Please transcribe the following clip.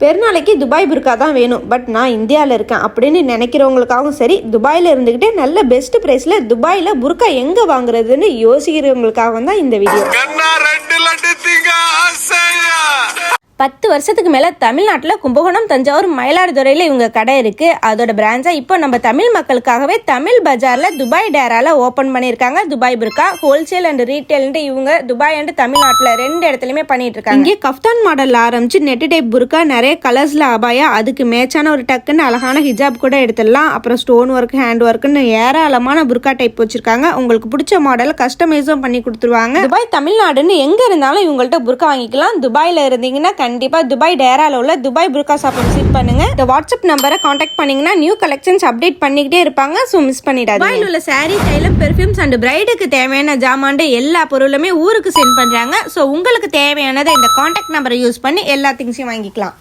பெருநாளைக்கு Dubai burqa தான் வேணும். But நான் இந்தியாவில் இருக்கேன். அப்படின்னு நினைக்கிறவங்களுக்காகவும் சரி துபாயில் இருந்துக்கிட்டே நல்ல பெஸ்ட் ப்ரைஸில் துபாயில் புர்கா எங்கே வாங்குறதுன்னு யோசிக்கிறவங்களுக்காகவும் தான் இந்த வீடியோ பத்து வருஷத்துக்கு மேலே தமிழ்நாட்டில் கும்பகோணம் தஞ்சாவூர் மயிலாடுதுறையில் இவங்க கடை இருக்குது அதோட பிரான்ச்சாக இப்போ நம்ம தமிழ் மக்களுக்காகவே தமிழ் பஜாரில் துபாய் டேரால ஓப்பன் பண்ணியிருக்காங்க. துபாய் புர்கா ஹோல்சேல் அண்ட் ரீட்டைல்ன்ட்டு இவங்க துபாய் அண்ட் தமிழ்நாட்டில் ரெண்டு இடத்துலையுமே பண்ணிட்டு இருக்காங்க. இங்கே கஃப்தான் மாடல் ஆரம்பிச்சு நெட்டு டைப் புர்கா நிறைய கலர்ஸில் அபாயா அதுக்கு மேட்சான ஒரு டக்குன்னு அழகான ஹிஜாப் கூட எடுத்துடலாம். அப்புறம் ஸ்டோன் ஒர்க் ஹேண்ட் ஒர்க்குன்னு ஏராளமான புர்கா டைப் வச்சிருக்காங்க. உங்களுக்கு பிடிச்ச மாடல் கஸ்டமைஸும் பண்ணி கொடுத்துருவாங்க. துபாய் தமிழ்நாடுன்னு எங்க இருந்தாலும் இவங்கள்ட்ட புர்கா வாங்கிக்கலாம். துபாயில இருந்தீங்கன்னா கண்டிப்பாக துபாய் டேரால உள்ள துபாய் புர்கா ஷாப் விசிட் பண்ணுங்க. இந்த வாட்ஸ்அப் நம்பரை காண்டாக்ட் பண்ணீங்கன்னா நியூ கலெக்ஷன்ஸ் அப்டேட் பண்ணிக்கிட்டே இருப்பாங்க. ஸோ மிஸ் பண்ணிடாது துபாயில் உள்ள சாரீ டைலம் பெர்ஃப்யூம்ஸ் அண்ட் பிரைடுக்கு தேவையான ஜாமான்ட்டு எல்லா பொருளுமே ஊருக்கு சென்ட் பண்ணுறாங்க ஸோ உங்களுக்கு தேவையானதை இந்த காண்டாக்ட் நம்பரை யூஸ் பண்ணி எல்லா திங்ஸையும் வாங்கிக்கலாம்.